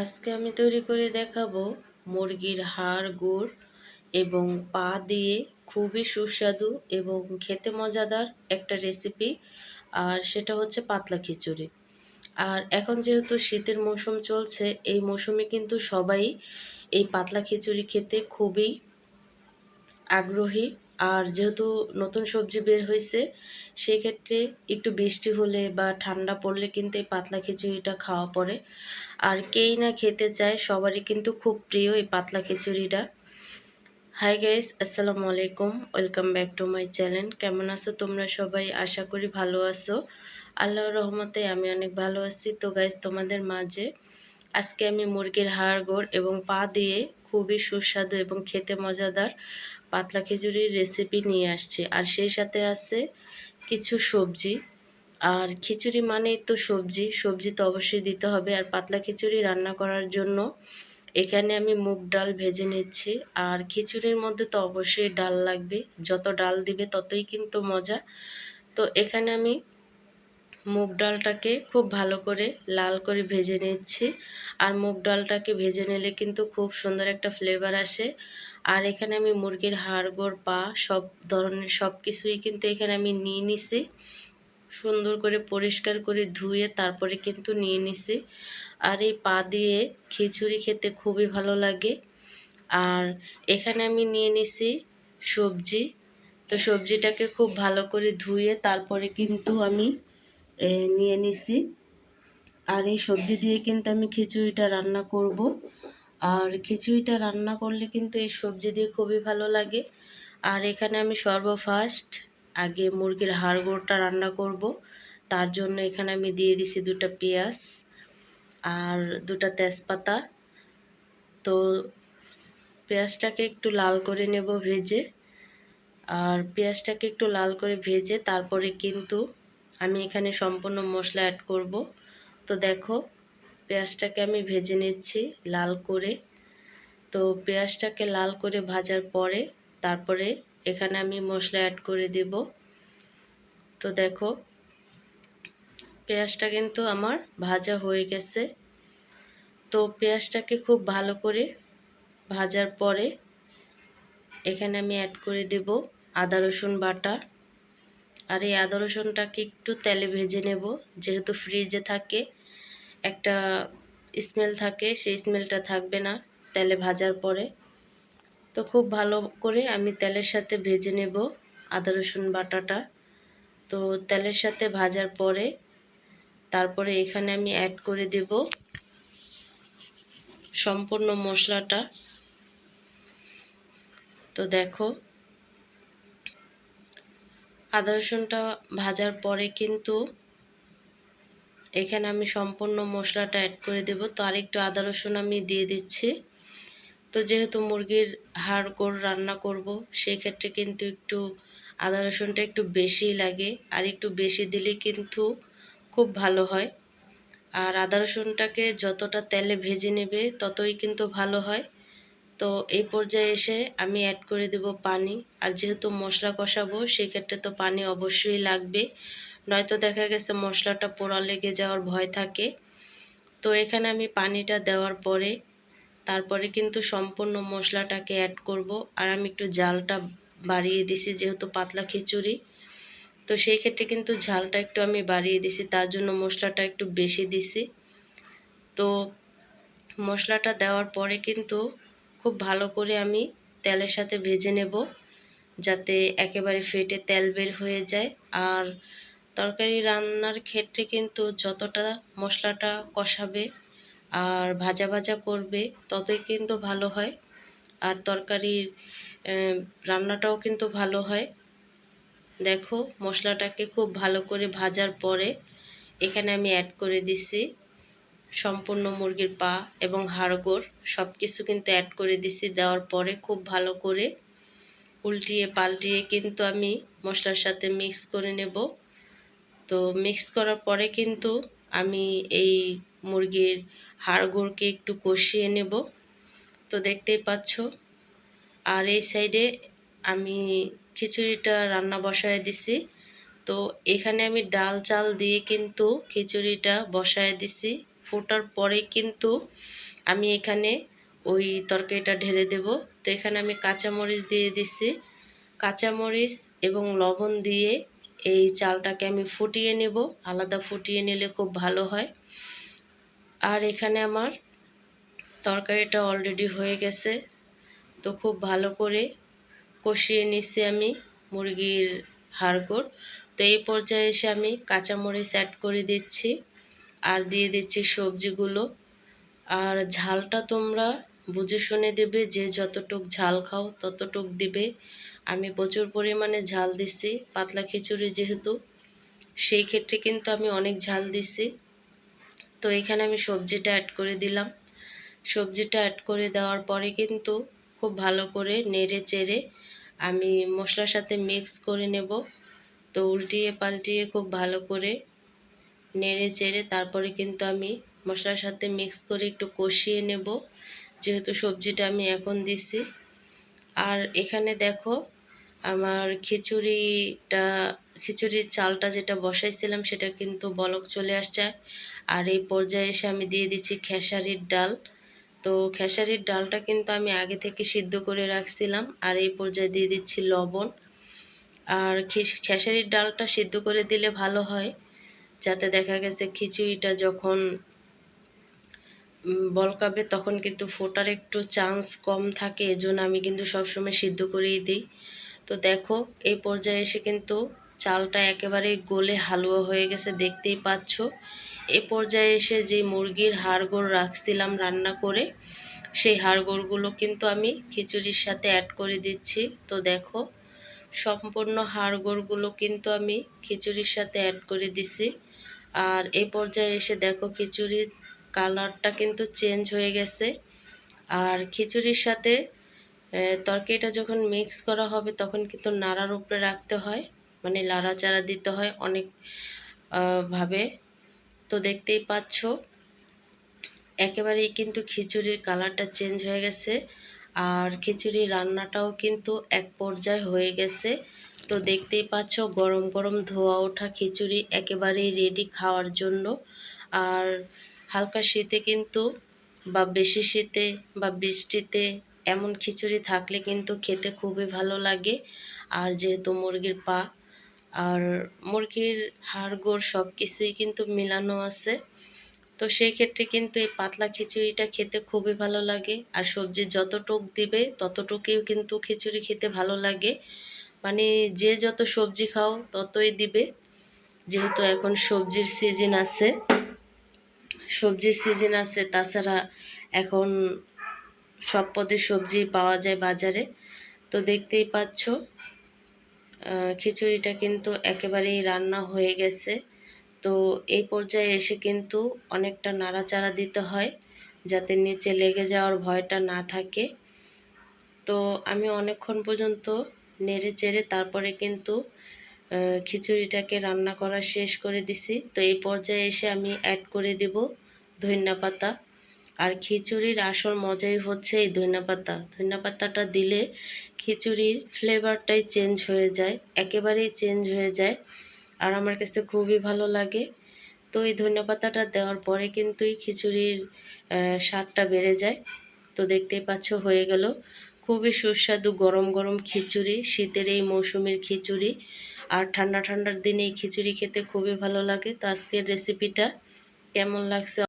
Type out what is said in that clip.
আজকে আমি তৈরি করে দেখাবো মুরগির হাড়, গুড় এবং পা দিয়ে খুবই সুস্বাদু এবং খেতে মজাদার একটা রেসিপি আর সেটা হচ্ছে পাতলা খিচুড়ি। আর এখন যেহেতু শীতের মৌসুম চলছে, এই মৌসুমে কিন্তু সবাই এই পাতলা খিচুড়ি খেতে খুবই আগ্রহী আর যেহেতু নতুন সবজি বের হয়েছে সেক্ষেত্রে একটু বৃষ্টি হলে বা ঠান্ডা পড়লে কিন্তু এই পাতলা খিচুড়িটা খাওয়া পড়ে। আর কেই না খেতে চায়, সবারই কিন্তু খুব প্রিয় এই পাতলা খিচুড়িটা। হাই গাইস, আসসালামু আলাইকুম। Welcome back to my channel. কেমন আছো তোমরা সবাই? আশা করি ভালো আছো। আল্লাহর রহমতে আমি অনেক ভালো আছি। তো গাইস, তোমাদের মাঝে আজকে আমি মুরগির হাড় গোড় এবং পা দিয়ে খুবই সুস্বাদু এবং খেতে মজাদার পাতলা খিচুড়ির রেসিপি নিয়ে আসছি। আর সেই সাথে আছে কিছু সবজি। আর খিচুড়ি মানেই তো সবজি। সবজি তো অবশ্যই দিতে হবে। আর পাতলা খিচুড়ি রান্না করার জন্য এখানে আমি মুগ ডাল ভেজে নিচ্ছি। আর খিচুড়ির মধ্যে তো অবশ্যই ডাল লাগবে। যত ডাল দিবে ততই কিন্তু মজা। তো এখানে আমি মুগ ডালটাকে খুব ভালো করে লাল করে ভেজে নিচ্ছি। আর মুগ ডালটাকে ভেজে নিলে কিন্তু খুব সুন্দর একটা ফ্লেভার আসে। আর এখানে আমি মুরগির হাড়, গোড়, পা সব ধরনের সব কিছুই কিন্তু এখানে আমি নিয়ে নিছি। সুন্দর করে পরিষ্কার করে ধুয়ে তারপরে কিন্তু নিয়ে নিছি। আর এই পা দিয়ে খিচুড়ি খেতে খুবই ভালো লাগে। আর এখানে আমি নিয়ে নিছি সবজি। তো সবজিটাকে খুব ভালো করে ধুয়ে তারপরে কিন্তু আমি নিয়ে নিছি। আর এই সবজি দিয়ে কিন্তু আমি খিচুড়িটা রান্না করব। আর খিচুড়িটা রান্না করলে কিন্তু এই সবজি দিয়ে খুবই ভালো লাগে। আর এখানে আমি সর্বফার্স্ট আগে মুরগির হাড় গোড়টা রান্না করব। তার জন্য এখানে আমি দিয়ে দিছি দুটা পেঁয়াজ আর দুটা তেজপাতা। তো পেঁয়াজটাকে একটু লাল করে নেব ভেজে। আর পেঁয়াজটাকে একটু লাল করে ভেজে তারপরে কিন্তু আমি এখানে সম্পূর্ণ মশলা অ্যাড করব। তো দেখো পেঁয়াজটাকে আমি ভেজে নিচ্ছি লাল করে। তো পেঁয়াজটাকে লাল করে ভাজার পরে তারপরে এখানে আমি মশলা অ্যাড করে দেব। তো দেখো, পেঁয়াজটা কিন্তু আমার ভাজা হয়ে গেছে। তো পেঁয়াজটাকে খুব ভালো করে ভাজার পরে এখানে আমি অ্যাড করে দেব আদা, রসুন বাটা। আর এই আদা, রসুনটাকে একটু তেলে ভেজে নেব, যেহেতু ফ্রিজে থাকে। একটা স্মেল থাকে, সেই স্মেলটা থাকবে না তেলে ভাজার পরে। তো খুব ভালো করে আমি তেলের সাথে ভেজে নেব আদা, রসুন বাটাটা। তো তেলের সাথে ভাজার পরে তারপরে এখানে আমি অ্যাড করে দেব সম্পূর্ণ মশলাটা। তো দেখো, আদা, রসুনটা ভাজার পরে কিন্তু এখানে আমি সম্পূর্ণ মশলাটা অ্যাড করে দেব। তো আরেকটু আদা, রসুন আমি দিয়ে দিচ্ছি। তো যেহেতু মুরগির হাড় গোড় রান্না করব সেই ক্ষেত্রে কিন্তু একটু আদা, রসুনটা একটু বেশি লাগে। আর একটু বেশি দিলে কিন্তু খুব ভালো হয়। আর আদা, রসুনটাকে যতটা তেলে ভেজে নেবে, ততই কিন্তু ভালো হয়। তো এই পর্যায়ে এসে আমি অ্যাড করে দেব পানি। আর যেহেতু মশলা কষাবো, সেক্ষেত্রে তো পানি অবশ্যই লাগবে। নয়তো দেখা গেছে মশলাটা পোড়া লেগে যাওয়ার ভয় থাকে। তো এখানে আমি পানিটা দেওয়ার পরে, তারপরে কিন্তু সম্পূর্ণ মশলাটাকে অ্যাড করব। আর আমি একটু জালটা বাড়িয়ে দিছি যেহেতু পাতলা খিচুড়ি। তো সেই ক্ষেত্রে কিন্তু ঝালটা একটু আমি বাড়িয়ে দিছি, তার জন্য মশলাটা একটু বেশি দিছি। তো মশলাটা দেওয়ার পরে কিন্তু খুব ভালো করে আমি তেলের সাথে ভেজে নেব, যাতে একেবারে ফেটে তেল বের হয়ে যায়। আর তরকারি রান্নার ক্ষেত্রে কিন্তু যতটা মশলাটা কষাবে আর ভাজা ভাজা করবে, ততই কিন্তু ভালো হয়। আর তরকারির রান্নাটাও কিন্তু ভালো হয়। দেখো, মশলাটাকে খুব ভালো করে ভাজার পরে এখানে আমি অ্যাড করে দিছি সম্পূর্ণ মুরগির পা এবং হাড়গোড়। সব কিছু কিন্তু অ্যাড করে দিছি, দেওয়ার পরে খুব ভালো করে উল্টিয়ে পাল্টিয়ে কিন্তু আমি মশলার সাথে মিক্স করে নেব। তো মিক্স করার পরে কিন্তু আমি এই মুরগির হাড়গোড়কে একটু কষিয়ে নেব। তো দেখতেই পাচ্ছ। আর এই সাইডে আমি খিচুড়িটা রান্না বসায় দিছি। তো এখানে আমি ডাল, চাল দিয়ে কিন্তু খিচুড়িটা বসায় দিছি। ফোটার পরে কিন্তু আমি এখানে ওই তরকারিটা ঢেলে দেব। তো এখানে আমি কাঁচামরিচ দিয়ে দিছি। কাঁচামরিচ এবং লবণ দিয়ে এই চালটাকে আমি ফুটিয়ে নেব, আলাদা ফুটিয়ে নিলে খুব ভালো হয়। আর এখানে আমার তরকারিটা অলরেডি হয়ে গেছে, তো খুব ভালো করে কষিয়ে নিচ্ছি আমি মুরগির হাড়গোড়। তো এই পর্যায়ে এসে আমি কাঁচামরিচ অ্যাড করে দিচ্ছি আর দিয়ে দিচ্ছি সবজিগুলো। আর ঝালটা তোমরা বুঝে শুনে দেবে যে যতটুক ঝাল খাও ততটুক দিবে। আমি প্রচুর পরিমাণে ঝাল দিছি, পাতলা খিচুড়ি যেহেতু। সেই ক্ষেত্রে কিন্তু আমি অনেক ঝাল দিছি। তো এখানে আমি সবজিটা অ্যাড করে দিলাম। সবজিটা অ্যাড করে দেওয়ার পরে কিন্তু খুব ভালো করে নেড়ে চেড়ে আমি মশলার সাথে মিক্স করে নেব। তো উল্টিয়ে পাল্টিয়ে খুব ভালো করে নেড়ে চেড়ে তারপরে কিন্তু আমি মশলার সাথে মিক্স করে একটু কষিয়ে নেব। যেহেতু সবজিটা আমি এখন দিছি। আর এখানে দেখো আমার খিচুড়িটা, খিচুড়ির চালটা যেটা বসাইছিলাম সেটা কিন্তু বলক চলে আসছে। আর এই পর্যায়ে এসে আমি দিয়ে দিচ্ছি খেসারির ডাল। তো খেসারির ডালটা কিন্তু আমি আগে থেকে সিদ্ধ করে রাখছিলাম। আর এই পর্যায়ে দিয়ে দিচ্ছি লবণ। আর খেসারির ডালটা সিদ্ধ করে দিলে ভালো হয়। যাতে দেখা গেছে খিচুড়িটা যখন বলকাবে তখন কিন্তু ফোটার একটু চান্স কম থাকে। এজন্য আমি কিন্তু সবসময় সিদ্ধ করেই দিই। তো দেখো এই পর্যায়ে এসে কিন্তু চালটা একেবারে গলে হালুয়া হয়ে গেছে, দেখতেই পাচ্ছ। এ পর্যায়ে এসে যে মুরগির হাড়গোড় রাখছিলাম রান্না করে, সেই হাড়গোড়গুলো কিন্তু আমি খিচুড়ির সাথে অ্যাড করে দিচ্ছি। তো দেখো, সম্পূর্ণ হাড়গোড়গুলো কিন্তু আমি খিচুড়ির সাথে অ্যাড করে দিছি। আর এ পর্যায়ে এসে দেখো, খিচুড়ির কালারটা কিন্তু চেঞ্জ হয়ে গেছে। আর খিচুড়ির সাথে তরকারিটা যখন মিক্স করা হবে, তখন কিন্তু নাড়ার উপরে রাখতে হয়। মানে লাড়াচাড়া দিতে হয় অনেক ভাবে। তো দেখতেই পাচ্ছ, একেবারেই কিন্তু খিচুড়ির কালারটা চেঞ্জ হয়ে গেছে। আর খিচুড়ি রান্নাটাও কিন্তু এক পর্যায়ে হয়ে গেছে। তো দেখতেই পাচ্ছ, গরম গরম ধোয়া ওঠা খিচুড়ি একেবারেই রেডি খাওয়ার জন্য। আর হালকা শীতে কিন্তু, বা বেশি শীতে, বা বৃষ্টিতে এমন খিচুড়ি থাকলে কিন্তু খেতে খুবই ভালো লাগে। আর যেহেতু মুরগির পা, আর মুরগির হাড়, গোড় সব কিছুই কিন্তু মিলানো আছে। তো সেই ক্ষেত্রে কিন্তু এই পাতলা খিচুড়িটা খেতে খুবই ভালো লাগে। আর সবজি যতটুক দিবে ততটুকুই কিন্তু খিচুড়ি খেতে ভালো লাগে। মানে যে যত সবজি খাও, ততই দিবে। যেহেতু এখন সবজির সিজন আছে। সবজির সিজন আছে, তাছাড়া এখন সব পদের সবজি পাওয়া যায় বাজারে। তো দেখতেই পাচ্ছ খিচুড়িটা কিন্তু একেবারেই রান্না হয়ে গেছে। তো এই পর্যায়ে এসে কিন্তু অনেকটা নাড়াচাড়া দিতে হয়, যাতে নিচে লেগে যাওয়ার ভয়টা না থাকে। তো আমি অনেকক্ষণ পর্যন্ত নেড়ে চেড়ে তারপরে কিন্তু খিচুড়িটাকে রান্না করা শেষ করে দিছি। তো এই পর্যায়ে এসে আমি অ্যাড করে দেব ধন্যা পাতা। আর খিচুড়ির আসল মজাই হচ্ছে এই ধনিয়া পাতা পাতাটা দিলে খিচুড়ির ফ্লেভারটাই চেঞ্জ হয়ে যায়, একেবারেই চেঞ্জ হয়ে যায় আর আমার কাছে খুবই ভালো লাগে। তো এই ধনিয়া পাতাটা দেওয়ার পরে কিন্তু খিচুড়ির স্বাদটা বেড়ে যায়। তো দেখতেই পাচ্ছ হয়ে গেল। খুবই সুস্বাদু গরম গরম খিচুড়ি, শীতের এই মৌসুমের খিচুড়ি আর ঠান্ডা ঠান্ডার দিনে এই খিচুড়ি খেতে খুবই ভালো লাগে। তো আজকের রেসিপিটা কেমন লাগছে